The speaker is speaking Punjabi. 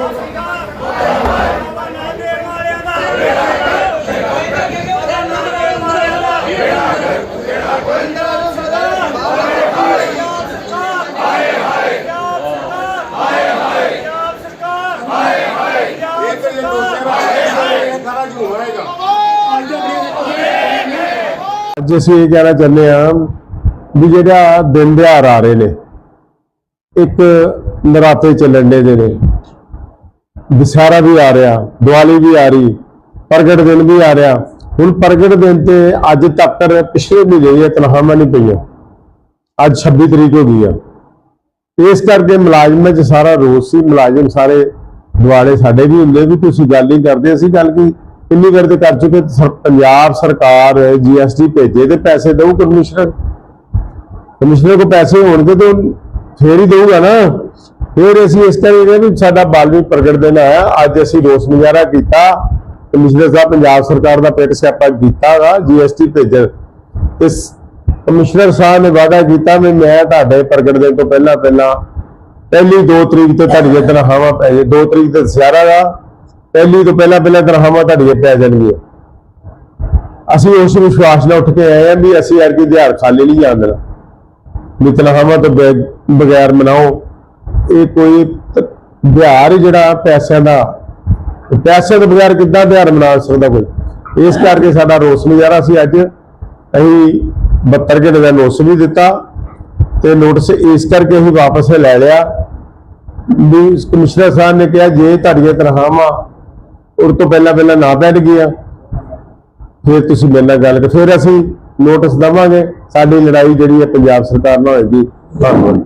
Let's go. ਅੱਜ ਅਸੀਂ ਇਹ ਕਹਿਣਾ ਚਾਹੁੰਦੇ ਹਾਂ ਵੀ ਜਿਹੜਾ ਦਿਨ ਦਿਹਾੜ ਆ ਰਹੇ ਨੇ, ਇੱਕ ਨਰਾਤੇ ਚੱਲਣ ਦੇ ਨੇ। ਵਿਸਾਰਾ ਵੀ ਆ ਰਿਹਾ, ਦੀਵਾਲੀ ਵੀ ਆ ਰਹੀ, ਪ੍ਰਗਟ ਦਿਨ ਵੀ ਆ ਰਿਹਾ। ਹੁਣ ਪ੍ਰਗਟ ਦਿਨ ਤੇ ਅੱਜ ਤੱਕ ਪਿਛਲੇ ਮਹੀਨੇ ਦੀਆਂ ਤਨਖਾਹਾਂ ਨਹੀਂ ਪਈਆਂ। ਅੱਜ 26 ਤਰੀਕ ਹੋ ਗਈ ਆ। ਇਸ ਕਰਕੇ ਮੁਲਾਜ਼ਮਾਂ 'ਚ ਸਾਰਾ ਰੋਸ ਸੀ, ਮੁਲਾਜ਼ਮ ਸਾਰੇ ਦਿਵਾਲੇ ਸਾਡੇ ਵੀ ਹੁੰਦੇ ਵੀ ਤੁਸੀਂ ਗੱਲ ਨਹੀਂ ਕਰਦੇ, ਅਸੀਂ ਗੱਲ ਕੀ ਇੰਨੀ ਵਾਰ ਕਰ ਚੁੱਕੇ ਪੰਜਾਬ ਸਰਕਾਰ ਜੀਐਸਟੀ ਭੇਜੇ ਤੇ ਪੈਸੇ ਦਊ ਕਮਿਸ਼ਨਰ ਕਮਿਸ਼ਨਰ ਕੋ ਪੈਸੇ ਹੋਣਗੇ ਤਾਂ ਫੇਰ ਹੀ ਦਊਗਾ ਨਾ। ਫਿਰ ਅਸੀਂ ਇਸ ਤਰ੍ਹਾਂ ਵੀ ਸਾਡਾ ਬਾਲਵੀ ਪ੍ਰਗਟ ਦਿਨ ਆਇਆ। ਅੱਜ ਅਸੀਂ ਰੋਸ ਮੁਜ਼ਾਹਰਾ ਕੀਤਾ। ਕਮਿਸ਼ਨਰ ਸਾਹਿਬ, ਪੰਜਾਬ ਸਰਕਾਰ ਦਾ ਪੇਟ ਸਿਆਪਾ ਕੀਤਾ ਵਾ ਜੀਐਸਟੀ ਭੇਜਣ। ਇਸ ਕਮਿਸ਼ਨਰ ਸਾਹਿਬ ਨੇ ਵਾਅਦਾ ਕੀਤਾ ਵੀ ਮੈਂ ਤੁਹਾਡੇ ਪ੍ਰਗਟ ਦਿਨ ਤੋਂ ਪਹਿਲਾਂ ਪਹਿਲਾਂ ਪਹਿਲੀ 2 ਤਰੀਕ ਤੋਂ ਤੁਹਾਡੀਆਂ ਤਨਖਾਹਾਂ ਪੈ ਜੇ 2 ਤਰੀਕ ਤੇ ਦੁਸਹਿਰਾ ਦਾ ਪਹਿਲੀ ਤੋਂ ਪਹਿਲਾਂ ਪਹਿਲਾਂ ਤਨਖਾਹਾਂ ਤੁਹਾਡੀਆਂ ਪੈ ਜਾਣਗੀਆਂ। ਅਸੀਂ ਉਸ ਵਿਸ਼ਵਾਸ ਨਾਲ ਉੱਠ ਕੇ ਆਏ ਹਾਂ ਵੀ ਅਸੀਂ ਕੀ ਦਿਹਾੜ ਖਾਲੀ ਨਹੀਂ ਜਾਣ ਦੇਣਾ। ਵੀ ਤਨਖਾਹਾਂ ਤੋਂ ਬਗੈਰ ਮਨਾਓ। ਇਹ ਕੋਈ ਦਿਹਾੜ ਜਿਹੜਾ ਪੈਸਿਆਂ ਦਾ ਪੈਸੇ ਤੋਂ ਬਗੈਰ ਕਿੱਦਾਂ ਦਿਹਾੜ ਮਨਾ ਸਕਦਾ ਕੋਈ? ਇਸ ਕਰਕੇ ਸਾਡਾ ਰੋਸ ਮੁਜ਼ਾਹਰਾ ਸੀ ਅੱਜ ਅਸੀਂ 72 ਘੰਟੇ ਦਾ ਨੋਟਿਸ ਵੀ ਦਿੱਤਾ। ਤੇ ਨੋਟਿਸ ਇਸ ਕਰਕੇ ਅਸੀਂ ਵਾਪਸ ਲੈ ਲਿਆ ਵੀ ਕਮਿਸ਼ਨਰ ਸਾਹਿਬ ਨੇ ਕਿਹਾ ਜੇ ਤੁਹਾਡੀਆਂ ਤਨਖਾਹਾਂ ਉਹ ਤੋਂ ਪਹਿਲਾਂ ਪਹਿਲਾਂ ਨਾ ਬੈਠ ਗਈਆਂ, ਫਿਰ ਤੁਸੀਂ ਮੇਰੇ ਨਾਲ ਗੱਲ ਕਰ ਫਿਰ ਅਸੀਂ ਨੋਟਿਸ ਦਵਾਂਗੇ, ਸਾਡੀ ਲੜਾਈ ਜਿਹੜੀ ਹੈ ਪੰਜਾਬ ਸਰਕਾਰ ਨਾਲ ਹੋਏਗੀ। ਧੰਨਵਾਦ।